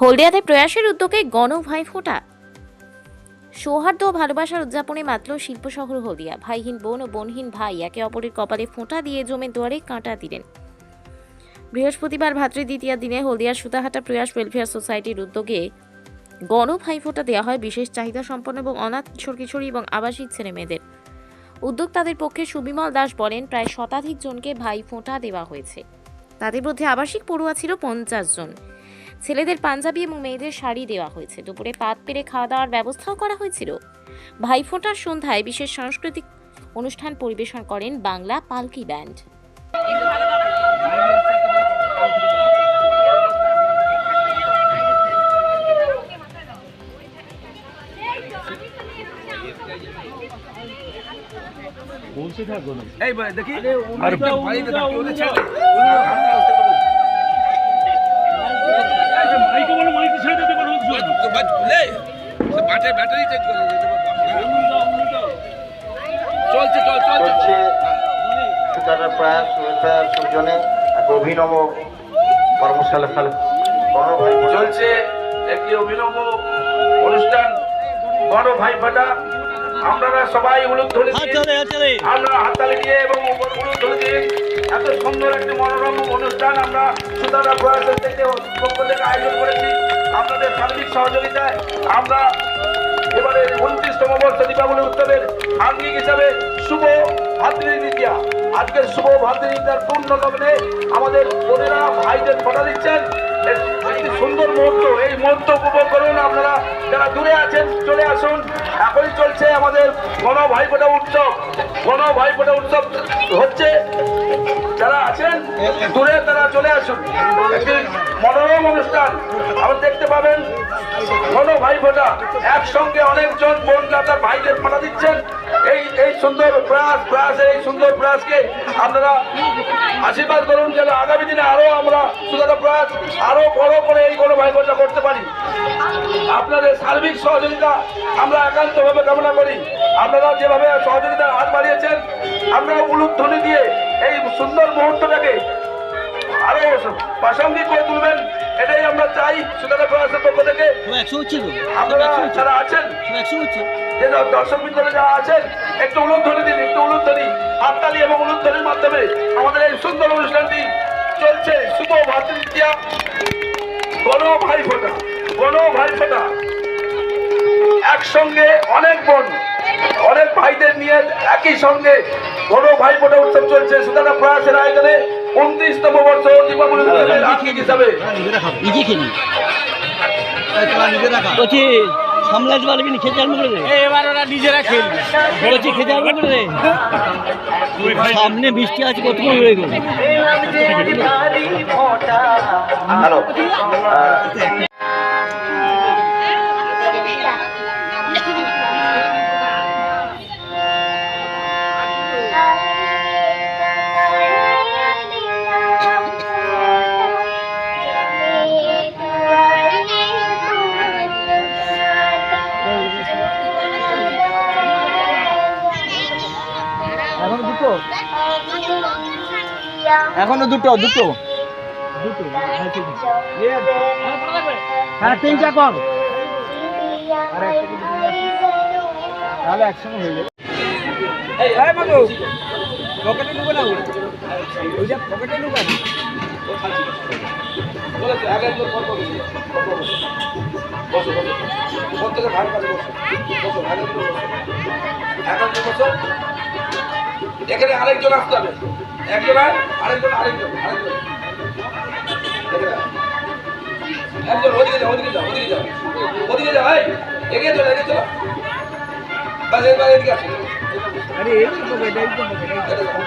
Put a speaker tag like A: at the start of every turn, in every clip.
A: হলদিয়াতে প্রয়াসের উদ্যোগে গণ ভাই ফোঁটা। সৌহার্দ্য ও ভালোবাসার উদযাপনে মাত্র শিল্প শহর হলদিয়া। ভাইহীন বোন ও বোনহীন ভাই একে অপরের কপালে ফোঁটা দিয়ে জমে দুয়ারে কাঁটা দিলেন। বৃহস্পতিবার ভাতৃ দ্বিতীয় দিনে হলদিয়ার সুতাহাটা প্রয়াস ওয়েলফেয়ার সোসাইটির উদ্যোগে গণ ভাইফোঁটা দেওয়া হয় বিশেষ চাহিদা সম্পন্ন এবং অনাথ কিশোর কিশোরী এবং আবাসিক ছেলে মেয়েদের। উদ্যোক্তাদের পক্ষে সুবিমল দাস বলেন, প্রায় শতাধিক জনকে ভাই ফোঁটা দেওয়া হয়েছে। তাদের মধ্যে আবাসিক পড়ুয়া ছিল পঞ্চাশ জন। ছেলেদের পাঞ্জাবি এবং মেয়েদের শাড়ি দেওয়া হয়েছে। দুপুরে পাত পেরে খাওয়া দাওয়ার ব্যবস্থাও করা হয়েছিল। ভাইফোঁটার সন্ধ্যায় বিশেষ সাংস্কৃতিক অনুষ্ঠান পরিবেশন করেন বাংলা পালকি ব্যান্ড।
B: না
C: এই ভাই দেখি।
B: আর
C: ভাই দেখি একটি অভিনব অনুষ্ঠান বড় ভাই ফাটা আপনারা সবাই উলুধ্বনি দিয়ে আমরা হাততালি দিয়ে এবং উলুধ্বনি দিয়ে এত সুন্দর একটি মনোরম অনুষ্ঠান আমরা সুতারা প্রয়াসের থেকে পক্ষ থেকে আয়োজন করেছি। আপনাদের সার্বিক সহযোগিতায় আমরা এবারে উনত্রিশতম বর্ষ দীপাবলি উৎসবের আঙ্গিক হিসাবে শুভ ভাতৃদ্বিতীয়া। আজকের শুভ ভাতৃদ্বিতীয়ার পূর্ণ লগ্নে আমাদের বোনেরা ভাইদের ফটা দিচ্ছেন। একটি সুন্দর মুহূর্ত, এই মুহূর্ত উপভোগ করুন আপনারা, যারা দূরে আছেন, চলে আসুন। এখনই চলছে আমাদের গণ ভাইফোঁটা উৎসব। গণ ভাইফোঁটা উৎসব হচ্ছে, যারা আছেন, দূরে তারা চলে আসুন। একটি মনোরম অনুষ্ঠান। আবার দেখতে পাবেন গণ ভাইফোঁটা। একসঙ্গে অনেকজন বোন দাদা ভাইদের ফোটা দিচ্ছেন। এই এই সুন্দর প্রয়াস প্রয়াসের এই সুন্দর প্রয়াসকে আপনারা আশীর্বাদ করুন, যেন আগামী দিনে আরও আমরা প্রয়াস আরও বড় করে এই গণ ভাইফোঁটা করতে পারি। আপনাদের সার্বিক সহযোগিতা আমরা একান্তভাবে কামনা করি। আপনারা যেভাবে সহযোগিতার হাত বাড়িয়েছেন আমরা উলুধ্বনি দিয়ে এই সুন্দর মুহূর্তটাকে আরও প্রাসঙ্গিক করে তুলবেন এটাই আমরা চাই সুদাদা প্রয়াসের পক্ষ থেকে। আপনারা যারা আছেন যে দর্শক বিন্দুরা যারা আছেন একটু উলুধ্বনি দিন একটু উলুধ্বনি হাততালি এবং উলুধ্বনির মাধ্যমে আমাদের এই সুন্দর অনুষ্ঠানটি চলছে। শুভ ভাতৃদ্বিতীয়া গণ ভাই ফোটা। গণ ভাই ফোটা। একসঙ্গে অনেক বোন অনেক ভাইদের নিয়ে একই সঙ্গে গণ ভাই ফোটা উৎসব চলছে। সুতরাং প্রয়াসের আয়োজনে উনত্রিশতম বর্ষ দীপাবলি উৎসবের হিসাবে
D: সামলাতে পারবি না খেতে আরম্ভ করে
B: এবার ওরা নিজেরা খেলবে।
D: বলছি খেতে আরম্ভ করে সামনে বৃষ্টি আছে কতক্ষণ হয়ে গেল।
E: হ্যালো।
D: এখনও দুটো দুটো। হ্যাঁ তিনটা কর। তাহলে একসঙ্গে হয়ে যাবে। পকেটে না ওই যে পকেটে
C: এখানে আরেকজন আসতে হবে। একজন আর আরেকজন আরেকজন আরেকজন। এখানে আয়। একজন ওদিকে যাও ওদিকে যাও ওদিকে যাও। ওদিকে যাও এই এগিয়ে চলো এগিয়ে চলো। বাস এবার এদিকে আসো।
D: আরে এই তো পকেটে এই তো পকেটে
C: এদিকে যাও।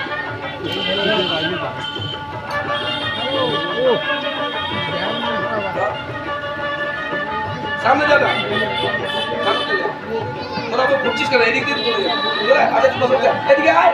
C: সামনে যাবে। সামনে যা তোরা আবার ঘুরছিস কেন? এদিক দিয়ে চলে যা। চলে আয়, আচ্ছা বসো বসো। এদিকে আয়।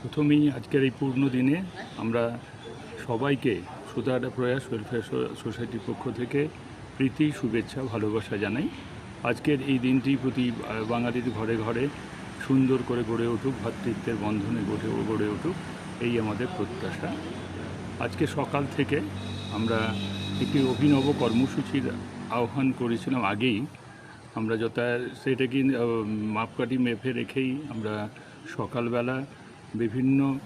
F: প্রথমেই আজকের এই পূর্ণ দিনে আমরা সবাইকে সুতাহাটা প্রয়াস ওয়েলফেয়ার সোসাইটির পক্ষ থেকে প্রীতি, শুভেচ্ছা, ভালোবাসা জানাই। আজকের এই দিনটি প্রতি বাঙালির ঘরে ঘরে সুন্দর করে গড়ে উঠুক ভ্রাতৃত্বের বন্ধনে গড়ে গড়ে উঠুক, এই আমাদের প্রত্যাশা। আজকে সকাল থেকে আমরা একটি অভিনব কর্মসূচির আহ্বান করেছিলাম আগেই। আমরা যথা সেটাকে মাপকাঠি মেপে রেখেই আমরা সকালবেলা বিভিন্ন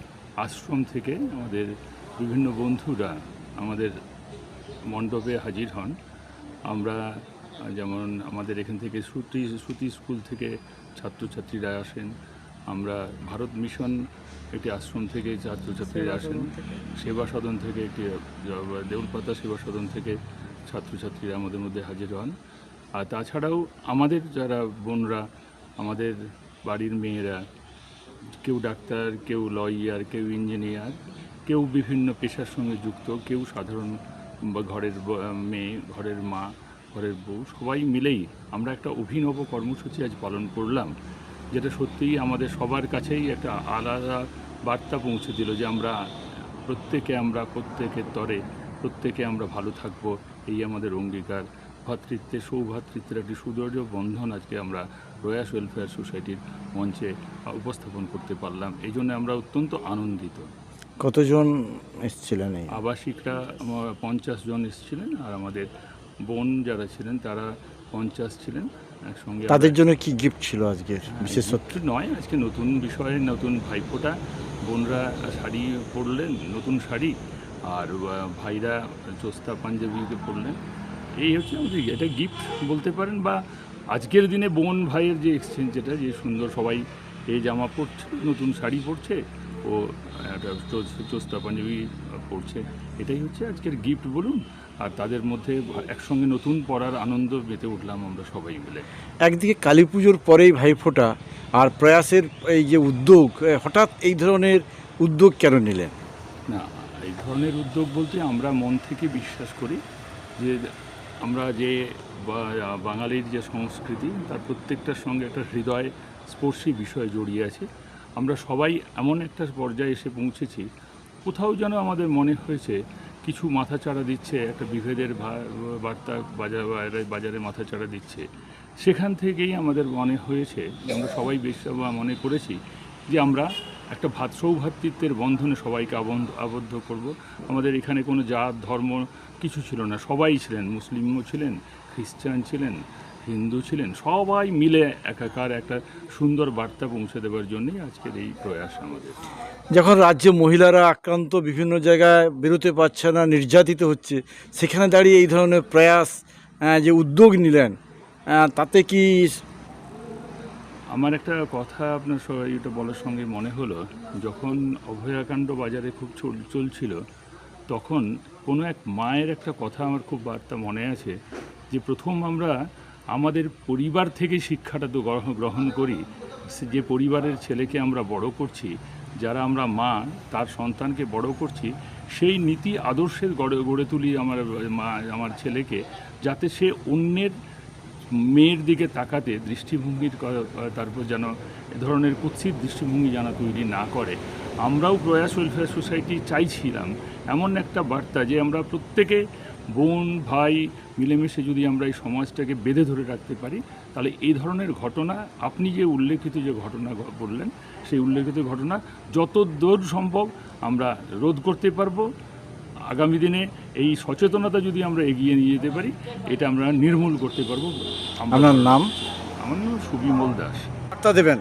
F: আশ্রম থেকে আমাদের বিভিন্ন বন্ধুরা আমাদের মণ্ডপে হাজির হন। আমরা যেমন আমাদের এখান থেকে শ্রুতি শ্রুতি স্কুল থেকে ছাত্রছাত্রীরা আসেন। আমরা ভারত মিশন একটি আশ্রম থেকে ছাত্রছাত্রীরা আসেন। সেবা সদন থেকে একটি দেউলপাতা সেবা সদন থেকে ছাত্রছাত্রীরা আমাদের মধ্যে হাজির হন। আর তাছাড়াও আমাদের যারা বোনরা আমাদের বাড়ির মেয়েরা কেউ ডাক্তার, কেউ লয়ার কেউ ইঞ্জিনিয়ার কেউ বিভিন্ন পেশার সঙ্গে যুক্ত, কেউ সাধারণ ঘরের মেয়ে, ঘরের মা, ঘরের বউ, সবাই মিলেই আমরা একটা অভিনব কর্মসূচি আজ পালন করলাম, যেটা সত্যিই আমাদের সবার কাছেই একটা আলাদা বার্তা পৌঁছে দিল যে আমরা প্রত্যেকে আমরা প্রত্যেকের তরে, প্রত্যেকে আমরা ভালো থাকব, এই আমাদের অঙ্গীকার। ভ্রাতৃত্বের সৌভাতৃত্বের একটি সুদৃঢ় বন্ধন আজকে আমরা রয়াস ওয়েলফেয়ার সোসাইটির মঞ্চে উপস্থাপন করতে পারলাম। এই জন্য আমরা অত্যন্ত আনন্দিত।
G: কতজন এসেছিলেন
F: আবাসিকরা পঞ্চাশ জন এসেছিলেন আর আমাদের বোন যারা ছিলেন তারা পঞ্চাশ ছিলেন। একসঙ্গে
G: তাদের জন্য কি গিফট ছিল আজকে বিশেষত্ব
F: কিছু নয় আজকে নতুন বিষয়ে নতুন ভাইফোঁটা। বোনরা শাড়ি পরলেন নতুন শাড়ি। আর ভাইরা চোস্তা পাঞ্জাবিতে পরলেন। এই হচ্ছে আমাদের এটা গিফট বলতে পারেন বা আজকের দিনে বোন ভাইয়ের যে এক্সচেঞ্জ যেটা যে সুন্দর সবাই এই জামা পরছে নতুন শাড়ি পরছে ও একটা চোস- চোস্তা পাঞ্জাবি পরছে এটাই হচ্ছে আজকের গিফট বলুন। আর তাদের মধ্যে একসঙ্গে নতুন পরার আনন্দ মেতে উঠলাম আমরা সবাই মিলে।
G: একদিকে কালী পুজোর পরেই ভাইফোঁটা আর প্রয়াসের এই যে উদ্যোগ হঠাৎ এই ধরনের উদ্যোগ কেন নিলেন?
F: না এই ধরনের উদ্যোগ বলতে আমরা মন থেকে বিশ্বাস করি যে আমরা যে বাঙালির যে সংস্কৃতি, তার প্রত্যেকটার সঙ্গে একটা হৃদয় স্পর্শী বিষয় জড়িয়ে আছে। আমরা সবাই এমন একটা পর্যায়ে এসে পৌঁছেছি, কোথাও যেন আমাদের মনে হয়েছে কিছু মাথাচাড়া দিচ্ছে, একটা বিভেদের বার্তা বাজার, বাজারে মাথাচাড়া দিচ্ছে। সেখান থেকেই আমাদের মনে হয়েছে যে আমরা সবাই বেশ মনে করেছি যে আমরা একটা ভাত সৌভ্রাতৃত্বের বন্ধনে সবাইকে আবন্ধ, আবদ্ধ করব। আমাদের এখানে কোনো জাত, ধর্ম কিছু ছিল না। সবাই ছিলেন, মুসলিমও ছিলেন, খ্রিস্টান ছিলেন, হিন্দু ছিলেন, সবাই মিলে একাকার একটা সুন্দর বার্তা পৌঁছে দেওয়ার জন্যই আজকের এই প্রয়াস আমাদের।
G: যখন রাজ্যে মহিলারা আক্রান্ত বিভিন্ন জায়গায় বেরোতে পারছে না, নির্যাতিত হচ্ছে, সেখানে দাঁড়িয়ে এই ধরনের প্রয়াস যে উদ্যোগ নিলেন তাতে কি
F: আমার একটা কথা আপনার এটা বলার সঙ্গে মনে হলো, যখন অভয়াকাণ্ড বাজারে খুব চল- চলছিল, তখন কোনো এক মায়ের একটা কথা আমার খুব বার্তা মনে আছে যে প্রথম আমরা আমাদের পরিবার থেকে শিক্ষাটা তো গ্রহণ করি। যে পরিবারের ছেলেকে আমরা বড় করছি, যারা আমরা মা, তার সন্তানকে বড় করছি, সেই নীতি আদর্শের গড়ে গড়ে তুলি আমার, মা, আমার ছেলেকে, যাতে সে অন্যের মেয়ের দিকে তাকাতে দৃষ্টিভঙ্গির তারপর যেন এ ধরনের কুৎসিত দৃষ্টিভঙ্গি যেন তৈরি না করে। আমরাও প্রয়াস ওয়েলফেয়ার সোসাইটি চাইছিলাম। এমন একটা বার্তা যে আমরা প্রত্যেকে বোন, ভাই মিলেমিশে যদি আমরা এই সমাজটাকে বেঁধে ধরে রাখতে পারি, তাহলে এই ধরনের ঘটনা, আপনি যে উল্লেখিত যে ঘটনা বললেন, সেই উল্লেখিত ঘটনা যত দূর সম্ভব আমরা রোধ করতে পারব। আগামী দিনে এই সচেতনতা যদি আমরা এগিয়ে নিয়ে যেতে পারি এটা আমরা নির্মূল করতে পারব
G: আপনার নাম?
F: আমার নাম সুবিমল দাস।
G: বার্তা দেবেন।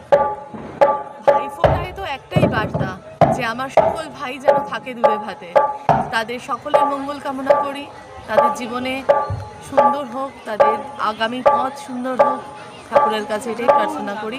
H: তো একটাই বার্তা যে আমার সকল ভাই যেন থাকে দূরে ভাতে। তাদের সকলের মঙ্গল কামনা করি। তাদের জীবনে সুন্দর হোক তাদের আগামী পথ সুন্দর হোক ঠাকুরের কাছে এটাই প্রার্থনা করি।